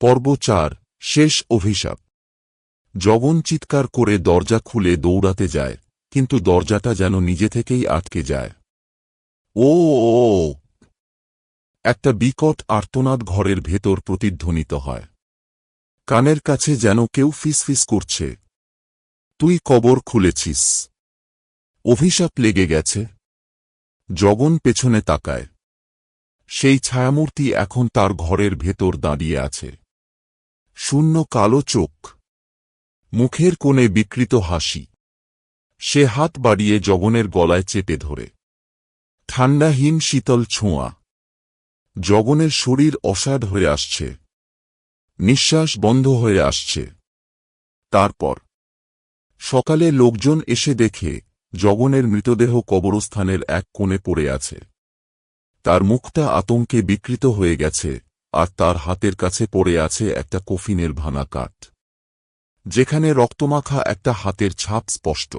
পর্ব চার, শেষ অভিশাপ। জগন চিৎকার করে দরজা খুলে দৌড়াতে যায়, কিন্তু দরজাটা যেন নিজে থেকেই আটকে যায়। ও ও। একটা বিকট আর্তনাদ ঘরের ভেতর প্রতিধ্বনিত হয়। কানের কাছে যেন কেউ ফিসফিস করছে। তুই কবর খুলেছিস। অভিশাপ লেগে গেছে। জগন পেছনে তাকায়। সেই ছায়ামূর্তি এখন তার ঘরের ভেতর দাঁড়িয়ে আছে। শূন্য কালো চোখ। মুখের কোণে বিকৃত হাসি। সে হাত বাড়িয়ে জগনের গলায় চেপে ধরে। ঠান্ডাহীন শীতল ছোঁয়া। জগনের শরীর অসাড হয়ে আসছে। নিঃশ্বাস বন্ধ হয়ে আসছে। তারপর সকালে লোকজন এসে দেখে জগনের মৃতদেহ কবরস্থানের এক কোণে পড়ে আছে। তার মুখটা আতঙ্কে বিকৃত হয়ে গেছে। আর তার হাতের কাছে পড়ে আছে একটা কফিনের ভাঙা কাঠ। যেখানে রক্তমাখা একটা হাতের ছাপ স্পষ্ট।